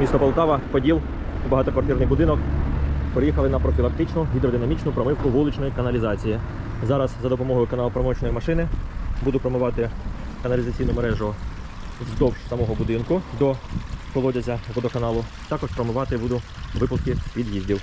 Місто Полтава, Поділ, багатоквартирний будинок. Приїхали на профілактичну гідродинамічну промивку вуличної каналізації. Зараз за допомогою каналопромочної машини буду промивати каналізаційну мережу вздовж самого будинку до колодязя водоканалу. Також промивати буду випуски з під'їздів.